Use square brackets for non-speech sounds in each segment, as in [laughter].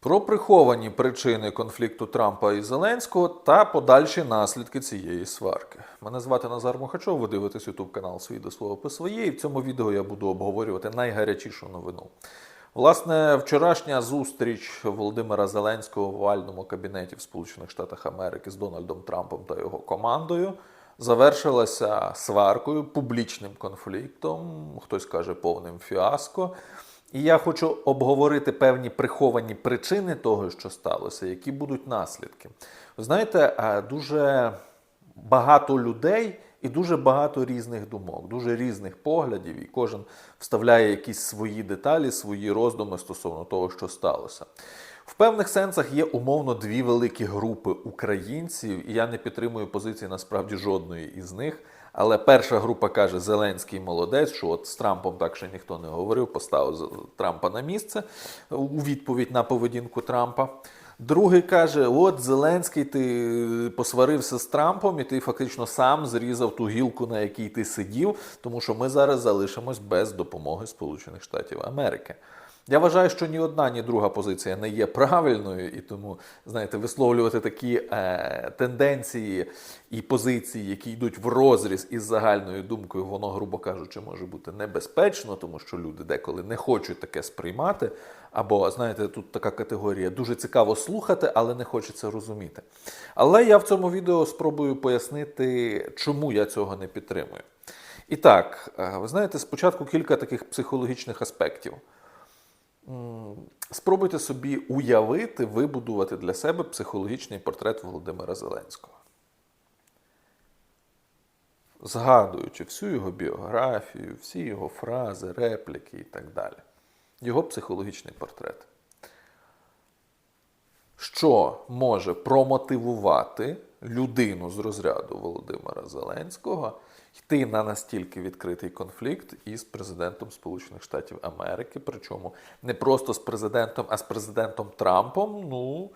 Про приховані причини конфлікту Трампа і Зеленського та подальші наслідки цієї сварки. Мене звати Назар Мухачов. Ви дивитесь ютуб канал «Свій до свого по своє. І в цьому відео я буду обговорювати найгарячішу новину. Власне, вчорашня зустріч Володимира Зеленського в овальному кабінеті в Сполучених Штатах Америки з Дональдом Трампом та його командою завершилася сваркою, публічним конфліктом, хтось каже повним фіаско. І я хочу обговорити певні приховані причини того, що сталося, які будуть наслідки. Знаєте, е, дуже багато людей і дуже багато різних думок, дуже різних поглядів, і кожен вставляє якісь свої деталі, свої роздуми стосовно того, що сталося. В певних сенсах є умовно дві великі групи українців, і я не підтримую позиції насправді жодної із них. Але перша група каже, Зеленський молодець, що от з Трампом так ще ніхто не говорив, поставив Трампа на місце у відповідь на поведінку Трампа. Другий каже: от Зеленський, ти посварився з Трампом, і ти фактично сам зрізав ту гілку, на якій ти сидів, тому що ми зараз залишимось без допомоги Сполучених Штатів Америки. Я вважаю, що ні одна, ні друга позиція не є правильною, і тому, знаєте, висловлювати такі е, тенденції і позиції, які йдуть в розріз із загальною думкою, воно, грубо кажучи, може бути небезпечно, тому що люди деколи не хочуть таке сприймати. Або, знаєте, тут така категорія дуже цікаво слухати, але не хочеться розуміти. Але я в цьому відео спробую пояснити, чому я цього не підтримую. І так, е, ви знаєте, спочатку кілька таких психологічних аспектів. Спробуйте собі уявити, вибудувати для себе психологічний портрет Володимира Зеленського. Згадуючи всю його біографію, всі його фрази, репліки і так далі. Його психологічний портрет. Що може промотивувати людину з розряду Володимира Зеленського йти на настільки відкритий конфлікт із президентом Сполучених Штатів Америки, причому не просто з президентом, а з президентом Трампом, ну,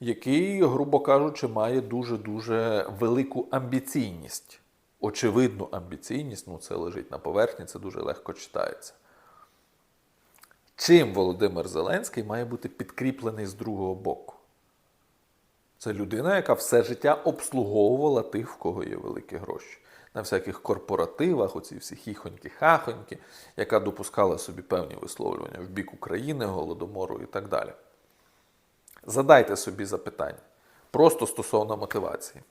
який, грубо кажучи, має дуже-дуже велику амбіційність. Очевидну амбіційність, ну це лежить на поверхні, це дуже легко читається. Чим Володимир Зеленський має бути підкріплений з другого боку? Це людина, яка все життя обслуговувала тих, в кого є великі гроші. На всяких корпоративах, оці всі хіхоньки-хахоньки, яка допускала собі певні висловлювання в бік України, голодомору і так далі. Задайте собі запитання просто стосовно мотивації.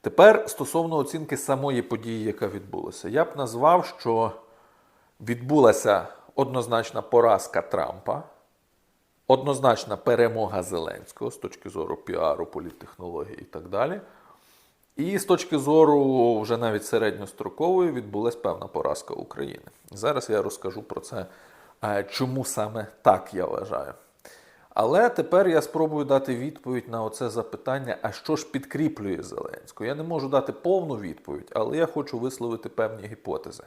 Тепер стосовно оцінки самої події, яка відбулася, я б назвав, що відбулася однозначна поразка Трампа, однозначна перемога Зеленського з точки зору піару, політтехнології і так далі. І з точки зору вже навіть середньострокової відбулася певна поразка України. Зараз я розкажу про це, е, чому саме так я вважаю. Але тепер я спробую дати відповідь на оце запитання: а що ж підкріплює Зеленського? Я не можу дати повну відповідь, але я хочу висловити певні гіпотези.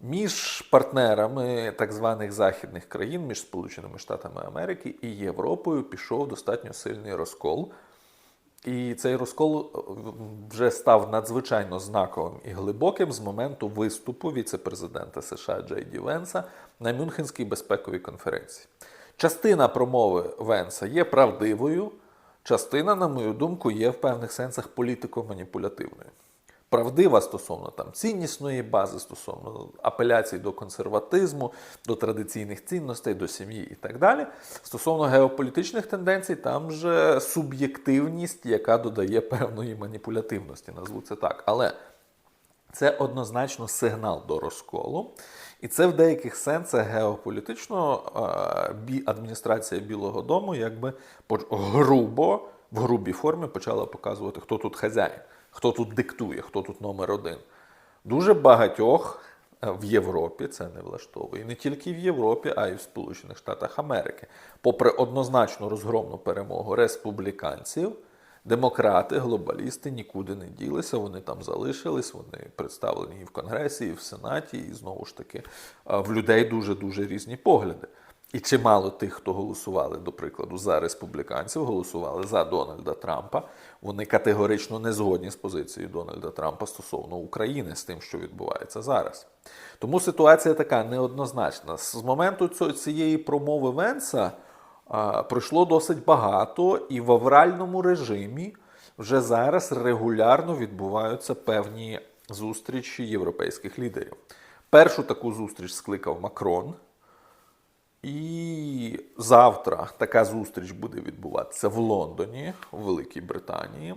Між партнерами так званих західних країн, між Сполученими Штатами Америки і Європою пішов достатньо сильний розкол. І цей розкол е, вже став надзвичайно знаковим і глибоким з моменту виступу віце-президента США Джей Ді Венса на Мюнхенській безпековій конференції. Частина промови Венса є правдивою, частина, на мою думку, є в певних сенсах політико-маніпулятивною. Правдива стосовно там ціннісної бази, стосовно апеляцій до консерватизму, до традиційних цінностей, до сім'ї і так далі. Стосовно геополітичних тенденцій, там же суб'єктивність, яка додає певної маніпулятивності, назву це так. Але це однозначно сигнал до розколу. І це в деяких сенсах геополітично адміністрація Білого Дому якби грубо, в грубій формі почала показувати, хто тут хазяїн, хто тут диктує, хто тут номер один. Дуже багатьох е, в Європі це не влаштовує. І не тільки в Європі, а й в Сполучених Штатах Америки. Попри однозначну розгромну перемогу республіканців, Демократи, глобалісти нікуди не ділися, вони там залишились, вони представлені і в Конгресі, і в Сенаті, і знову ж таки в людей дуже-дуже різні погляди. І чимало тих, хто голосували, до прикладу, за республіканців, голосували за Дональда Трампа. Вони категорично не згодні з позицією Дональда Трампа стосовно України з тим, що відбувається зараз. Тому ситуація така неоднозначна. З моменту цієї промови Венса А, Пройшло досить багато, і в авральному режимі вже зараз регулярно відбуваються певні зустрічі європейських лідерів. Першу таку зустріч скликав Макрон. І завтра така зустріч буде відбуватися в Лондоні, у Великій Британії.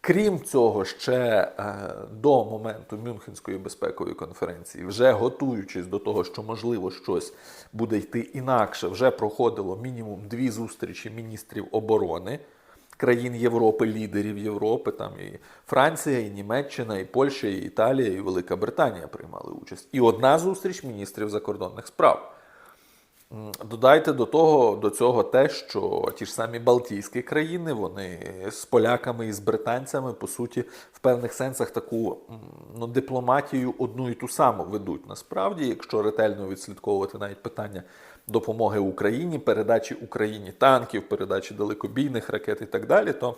Крім цього, ще е, до моменту Мюнхенської безпекової конференції, вже готуючись до того, що можливо щось буде йти інакше, вже проходило мінімум дві зустрічі міністрів оборони країн Європи, лідерів Європи. Там і Франція, і Німеччина, і Польща, і Італія, і Велика Британія приймали участь. І одна зустріч міністрів закордонних справ. Додайте до того до цього те, що ті ж самі Балтійські країни, вони з поляками і з британцями, по суті, в певних сенсах таку ну, дипломатію одну і ту саму ведуть. Насправді, якщо ретельно відслідковувати навіть питання допомоги Україні, передачі Україні танків, передачі далекобійних ракет і так далі, то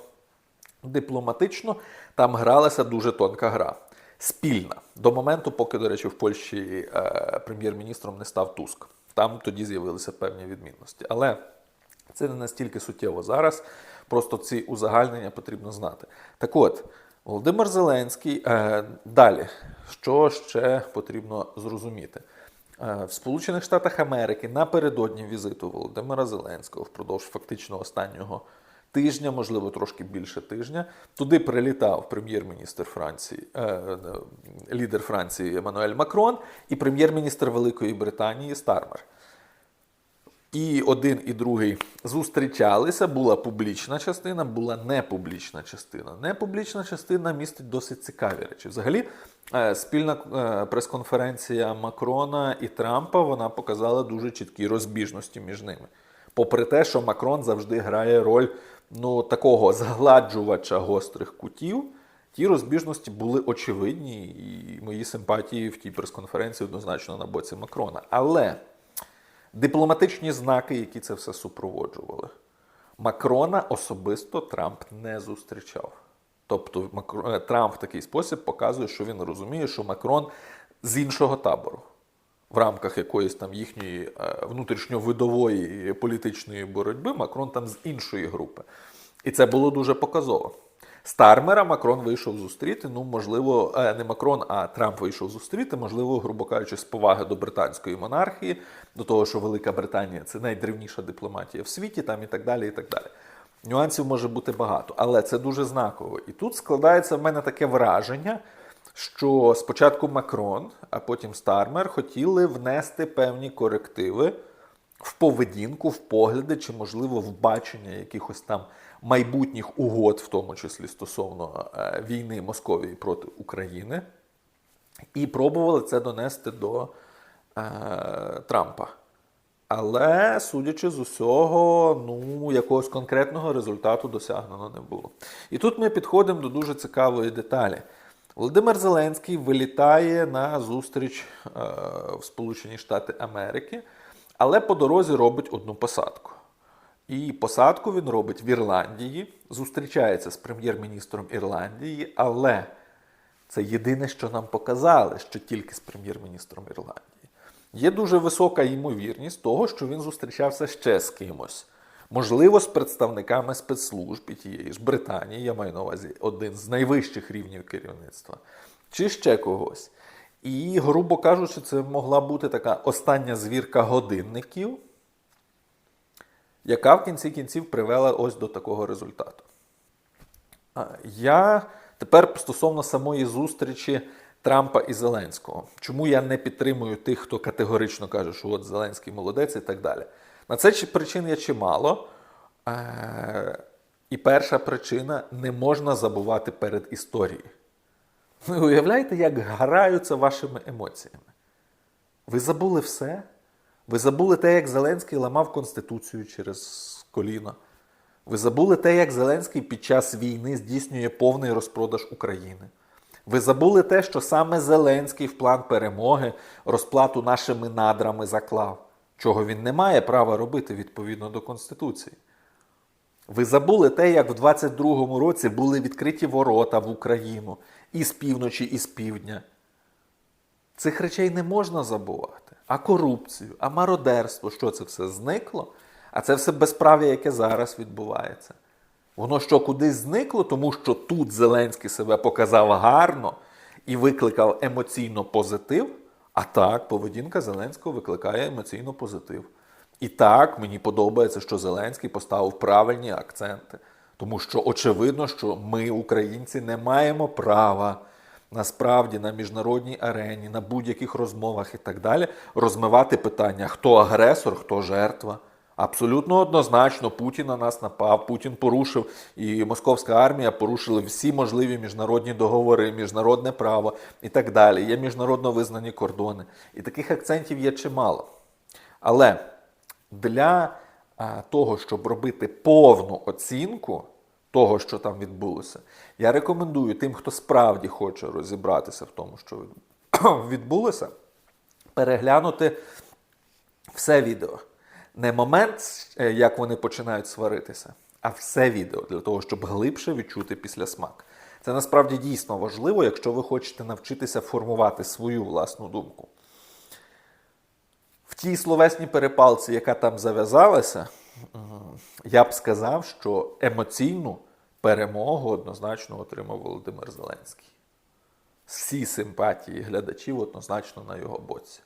дипломатично там гралася дуже тонка гра. Спільна до моменту, поки, до речі, в Польщі е, прем'єр-міністром не став Туск. Там тоді з'явилися певні відмінності. Але це не настільки суттєво зараз. Просто ці узагальнення потрібно знати. Так от, Володимир Зеленський е, далі, що ще потрібно зрозуміти? Е, В Сполучених Штатах Америки напередодні візиту Володимира Зеленського впродовж фактично останнього тижня, можливо, трошки більше тижня, туди прилітав прем'єр-міністр Франції, е, е, лідер Франції Еммануель Макрон і прем'єр-міністр Великої Британії Стармер. І один, і другий зустрічалися. Була публічна частина, була непублічна частина. Непублічна частина містить досить цікаві речі. Взагалі, е, спільна е, прес-конференція Макрона і Трампа вона показала дуже чіткі розбіжності між ними. Попри те, що Макрон завжди грає роль ну, такого згладжувача гострих кутів, ті розбіжності були очевидні, і мої симпатії в тій прес-конференції однозначно на боці Макрона. Але дипломатичні знаки, які це все супроводжували. Макрона особисто Трамп не зустрічав. Тобто е, Трамп в такий спосіб показує, що він розуміє, що Макрон з іншого табору, в рамках якоїсь там їхньої е, внутрішньовидової політичної боротьби, Макрон там з іншої групи. І це було дуже показово. Стармера Макрон вийшов зустріти. Ну, можливо, е, не Макрон, а Трамп вийшов зустріти, можливо, грубо кажучи, з поваги до британської монархії, до того, що Велика Британія це найдревніша дипломатія в світі, там і так далі. і так далі. Нюансів може бути багато, але це дуже знаково. І тут складається в мене таке враження, що спочатку Макрон, а потім Стармер хотіли внести певні корективи в поведінку, в погляди чи, можливо, в бачення якихось там майбутніх угод, в тому числі стосовно е, війни Московії проти України, і пробували це донести до е, Трампа. Але, судячи з усього, ну, якогось конкретного результату досягнено не було. І тут ми підходимо до дуже цікавої деталі. Володимир Зеленський вилітає на зустріч е, в Сполучені Штати Америки, але по дорозі робить одну посадку. І посадку він робить в Ірландії, зустрічається з прем'єр-міністром Ірландії, але це єдине, що нам показали, що тільки з прем'єр-міністром Ірландії. Є дуже висока ймовірність того, що він зустрічався ще з кимось. Можливо, з представниками спецслужб тієї ж Британії, я маю на увазі один з найвищих рівнів керівництва, чи ще когось. І, грубо кажучи, це могла бути така остання звірка годинників, яка в кінці кінців привела ось до такого результату. Я тепер стосовно самої зустрічі Трампа і Зеленського. Чому я не підтримую тих, хто категорично каже, що от Зеленський молодець і так далі. На це причин є чимало. Е, І перша причина не можна забувати перед історією. Ви уявляєте, як граються вашими емоціями? Ви забули все? Ви забули те, як Зеленський ламав Конституцію через коліно. Ви забули те, як Зеленський під час війни здійснює повний розпродаж України. Ви забули те, що саме Зеленський в план перемоги розплату нашими надрами заклав, чого він не має права робити відповідно до Конституції. Ви забули те, як в 22-му році були відкриті ворота в Україну і з півночі, і з півдня. Цих речей не можна забувати. А корупцію, а мародерство, що це все зникло? А це все безправ'я, яке зараз відбувається. Воно що кудись зникло, тому що тут Зеленський себе показав гарно і викликав емоційно позитив. А так, поведінка Зеленського викликає емоційно позитив. І так, мені подобається, що Зеленський поставив правильні акценти. Тому що очевидно, що ми, українці, не маємо права насправді на міжнародній арені, на будь-яких розмовах і так далі розмивати питання, хто агресор, хто жертва. Абсолютно однозначно, Путін на нас напав, Путін порушив, і московська армія порушили всі можливі міжнародні договори, міжнародне право і так далі. Є міжнародно визнані кордони. І таких акцентів є чимало. Але для того, щоб робити повну оцінку того, що там відбулося, я рекомендую тим, хто справді хоче розібратися в тому, що [clears throat] відбулося, переглянути все відео. Не момент, е, як вони починають сваритися, а все відео для того, щоб глибше відчути після смак. Це насправді дійсно важливо, якщо ви хочете навчитися формувати свою власну думку. В тій словесній перепалці, яка там зав'язалася, я б сказав, що емоційну перемогу однозначно отримав Володимир Зеленський. Всі симпатії глядачів однозначно на його боці.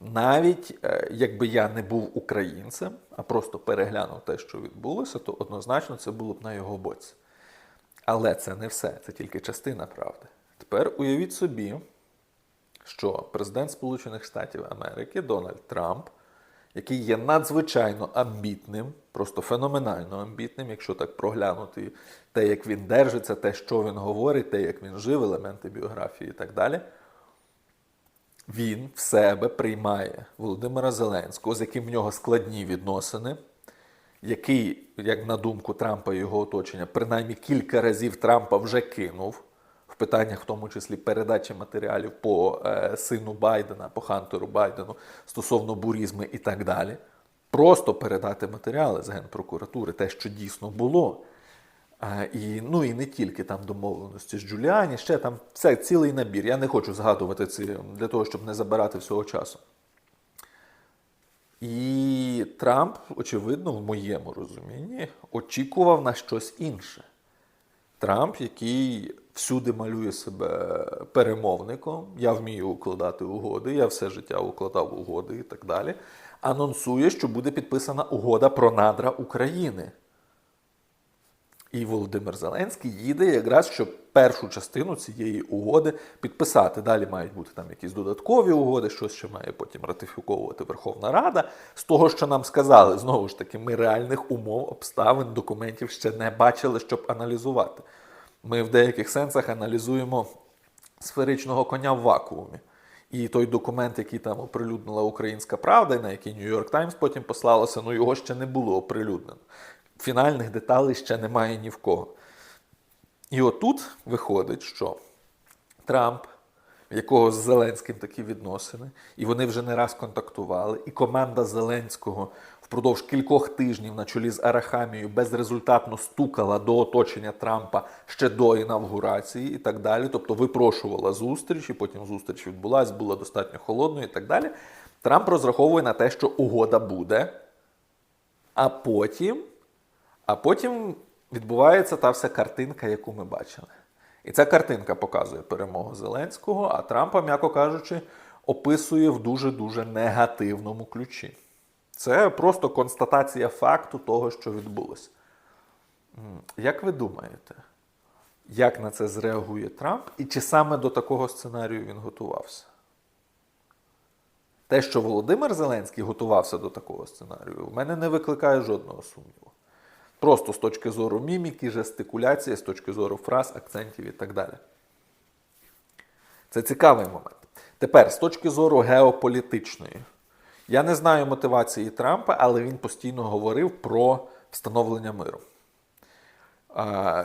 Навіть е, якби я не був українцем, а просто переглянув те, що відбулося, то однозначно це було б на його боці. Але це не все, це тільки частина правди. Тепер уявіть собі, що президент Сполучених Штатів Америки Дональд Трамп, який є надзвичайно амбітним, просто феноменально амбітним, якщо так проглянути те, як він держиться, те, що він говорить, те, як він жив, елементи біографії і так далі. Він в себе приймає Володимира Зеленського, з яким в нього складні відносини, який, як на думку Трампа і його оточення, принаймні кілька разів Трампа вже кинув в питаннях, в тому числі передачі матеріалів по е, сину Байдена, по Хантеру Байдену стосовно бурізми і так далі. Просто передати матеріали з Генпрокуратури, те, що дійсно було. І, ну і не тільки там домовленості з Джуліані, ще там все, цілий набір. Я не хочу згадувати ці для того, щоб не забирати всього часу. І Трамп, очевидно, в моєму розумінні, очікував на щось інше. Трамп, який всюди малює себе перемовником, я вмію укладати угоди, я все життя укладав угоди і так далі, анонсує, що буде підписана угода про надра України. І Володимир Зеленський їде якраз, щоб першу частину цієї угоди підписати. Далі мають бути там якісь додаткові угоди, щось ще має потім ратифіковувати Верховна Рада. З того, що нам сказали, знову ж таки, ми реальних умов, обставин, документів ще не бачили, щоб аналізувати. Ми в деяких сенсах аналізуємо сферичного коня в вакуумі. І той документ, який там оприлюднила Українська Правда, і на який Нью-Йорк Таймс потім послалося, ну його ще не було оприлюднено. Фінальних деталей ще немає ні в кого. І отут виходить, що Трамп, в якого з Зеленським такі відносини, і вони вже не раз контактували, і команда Зеленського впродовж кількох тижнів на чолі з Арахамією безрезультатно стукала до оточення Трампа ще до інавгурації і так далі. Тобто випрошувала зустріч, і потім зустріч відбулася, була достатньо холодною і так далі. Трамп розраховує на те, що угода буде, а потім. А потім відбувається та вся картинка, яку ми бачили. І ця картинка показує перемогу Зеленського, а Трампа, м'яко кажучи, описує в дуже-дуже негативному ключі. Це просто констатація факту того, що відбулося. Як ви думаєте, як на це зреагує Трамп, і чи саме до такого сценарію він готувався? Те, що Володимир Зеленський готувався до такого сценарію, в мене не викликає жодного сумніву. Просто з точки зору міміки, жестикуляції, з точки зору фраз, акцентів і так далі. Це цікавий момент. Тепер, з точки зору геополітичної, я не знаю мотивації Трампа, але він постійно говорив про встановлення миру.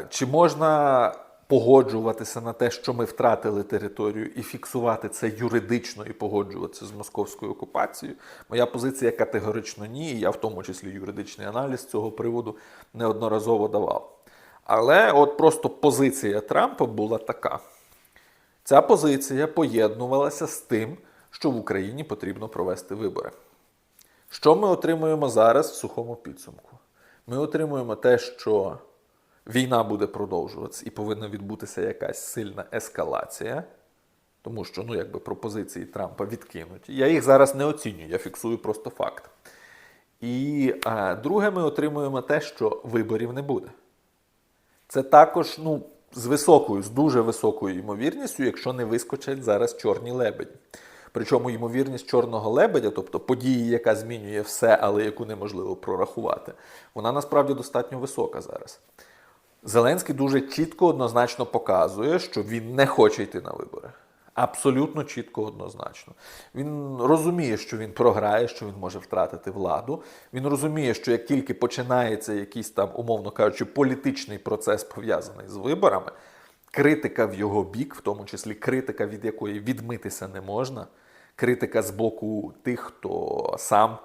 Чи можна погоджуватися на те, що ми втратили територію, і фіксувати це юридично і погоджуватися з московською окупацією? Моя позиція категорично ні. і Я в тому числі юридичний аналіз цього приводу неодноразово давав. Але от просто позиція Трампа була така. Ця позиція поєднувалася з тим, що в Україні потрібно провести вибори. Що ми отримуємо зараз в сухому підсумку? Ми отримуємо те, що війна буде продовжуватися і повинна відбутися якась сильна ескалація, тому що ну, якби пропозиції Трампа відкинуті. Я їх зараз не оцінюю, я фіксую просто факт. І а, друге, ми отримуємо те, що виборів не буде. Це також ну, з високою, з дуже високою ймовірністю, якщо не вискочать зараз чорні лебеді. Причому ймовірність чорного лебедя, тобто події, яка змінює все, але яку неможливо прорахувати, вона насправді достатньо висока зараз. Зеленський дуже чітко однозначно показує, що він не хоче йти на вибори. Абсолютно чітко однозначно. Він розуміє, що він програє, що він може втратити владу. Він розуміє, що як тільки починається якийсь там, умовно кажучи, політичний процес пов'язаний з виборами, критика в його бік, в тому числі критика, від якої відмитися не можна, критика з боку тих, хто сам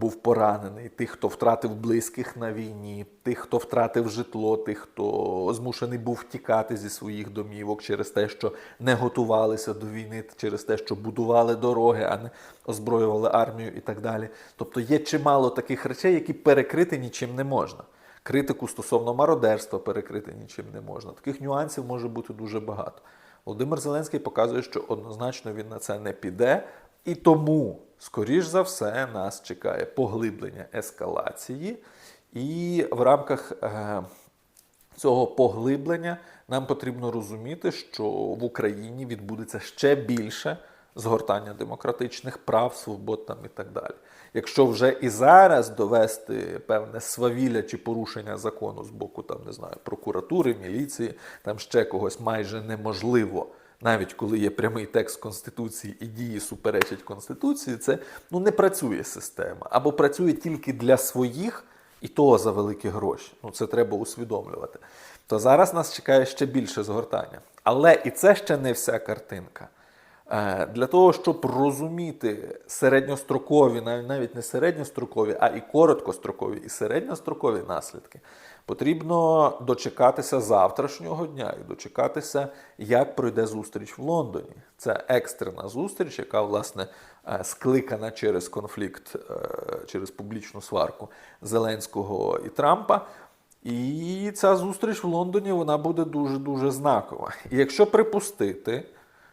був поранений, тих, хто втратив близьких на війні, тих, хто втратив житло, тих, хто змушений був втікати зі своїх домівок через те, що не готувалися до війни, через те, що будували дороги, а не озброювали армію і так далі. Тобто є чимало таких речей, які перекрити нічим не можна. Критику стосовно мародерства перекрити нічим не можна. Таких нюансів може бути дуже багато. Володимир Зеленський показує, що однозначно він на це не піде, і тому, скоріш за все, нас чекає поглиблення ескалації, і в рамках е, цього поглиблення нам потрібно розуміти, що в Україні відбудеться ще більше згортання демократичних прав, свобод там і так далі. Якщо вже і зараз довести певне свавілля чи порушення закону з боку там не знаю прокуратури, міліції, там ще когось майже неможливо. Навіть коли є прямий текст Конституції і дії суперечать Конституції, це ну не працює система або працює тільки для своїх, і того за великі гроші. Ну це треба усвідомлювати. То зараз нас чекає ще більше згортання. Але і це ще не вся картинка. Е, Для того, щоб розуміти середньострокові, нав- навіть не середньострокові, а і короткострокові, і середньострокові наслідки, потрібно дочекатися завтрашнього дня і дочекатися, як пройде зустріч в Лондоні. Це екстрена зустріч, яка, власне, е, скликана через конфлікт, е, через публічну сварку Зеленського і Трампа. І ця зустріч в Лондоні вона буде дуже дуже знакова. І якщо припустити,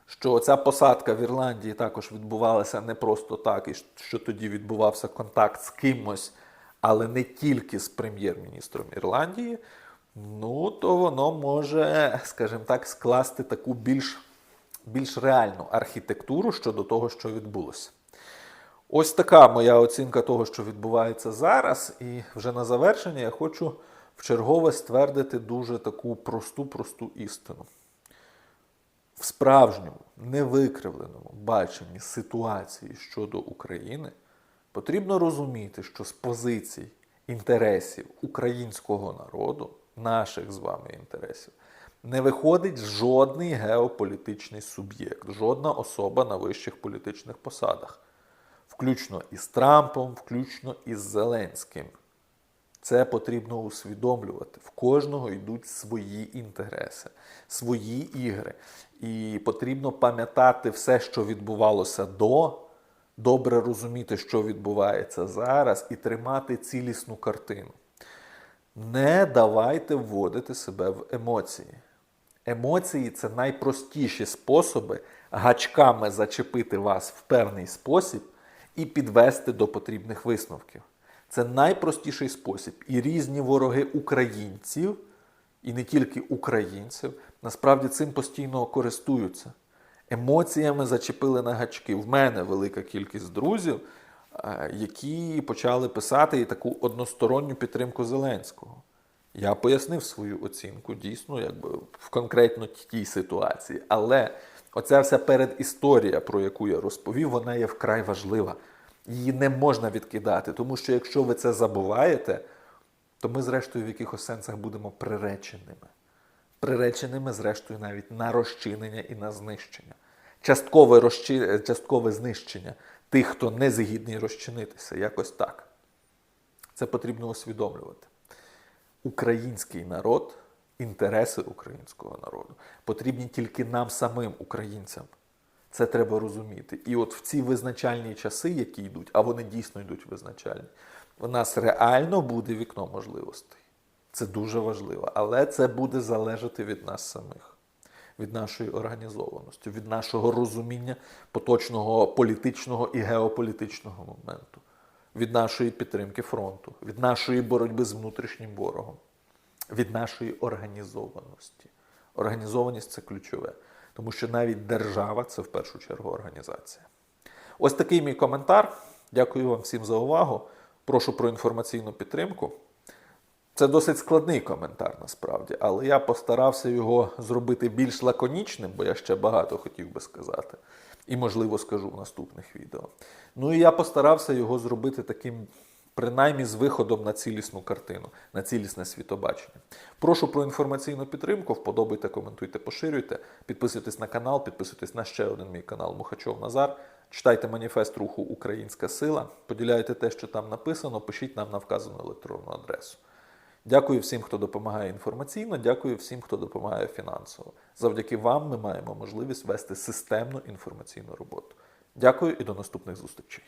що ця посадка в Ірландії також відбувалася не просто так, і що тоді відбувався контакт з кимось, але не тільки з прем'єр-міністром Ірландії, ну то воно може, скажімо так, скласти таку більш, більш реальну архітектуру щодо того, що відбулося. Ось така моя оцінка того, що відбувається зараз. І вже на завершення я хочу вчергове ствердити дуже таку просту, просту істину. В справжньому, невикривленому баченні ситуації щодо України потрібно розуміти, що з позицій інтересів українського народу, наших з вами інтересів, не виходить жодний геополітичний суб'єкт, жодна особа на вищих політичних посадах, включно із Трампом, включно із Зеленським. Це потрібно усвідомлювати. В кожного йдуть свої інтереси, свої ігри. І потрібно пам'ятати все, що відбувалося до, добре розуміти, що відбувається зараз, і тримати цілісну картину. Не давайте вводити себе в емоції. Емоції це найпростіші способи гачками зачепити вас в певний спосіб і підвести до потрібних висновків. Це найпростіший спосіб. І різні вороги українців, і не тільки українців, насправді цим постійно користуються. Емоціями зачепили на гачки. В мене велика кількість друзів, е, які почали писати і таку односторонню підтримку Зеленського. Я пояснив свою оцінку дійсно, якби в конкретно тій ситуації. Але оця вся передісторія, про яку я розповів, вона є вкрай важлива. Її не можна відкидати, тому що якщо ви це забуваєте, то ми, зрештою, в якихось сенсах будемо приреченими. Приреченими, зрештою, навіть на розчинення і на знищення. Часткове, розчи... Часткове знищення тих, хто не згідний розчинитися, якось так. Це потрібно усвідомлювати. Український народ, інтереси українського народу потрібні тільки нам самим, українцям. Це треба розуміти. І от в ці визначальні часи, які йдуть, а вони дійсно йдуть визначальні, у нас реально буде вікно можливостей. Це дуже важливо, але це буде залежати від нас самих, від нашої організованості, від нашого розуміння поточного політичного і геополітичного моменту, від нашої підтримки фронту, від нашої боротьби з внутрішнім ворогом, від нашої організованості. Організованість це ключове, тому що навіть держава це в першу чергу організація. Ось такий мій коментар. Дякую вам всім за увагу. Прошу про інформаційну підтримку. Це досить складний коментар насправді, але я постарався його зробити більш лаконічним, бо я ще багато хотів би сказати. І, можливо, скажу в наступних відео. Ну і я постарався його зробити таким, принаймні, з виходом на цілісну картину, на цілісне світобачення. Прошу про інформаційну підтримку. Вподобайте, коментуйте, поширюйте. Підписуйтесь на канал, підписуйтесь на ще один мій канал Мухачов Назар. Читайте маніфест руху Українська сила, поділяйте те, що там написано, пишіть нам на вказану електронну адресу. Дякую всім, хто допомагає інформаційно, дякую всім, хто допомагає фінансово. Завдяки вам ми маємо можливість вести системну інформаційну роботу. Дякую і до наступних зустрічей.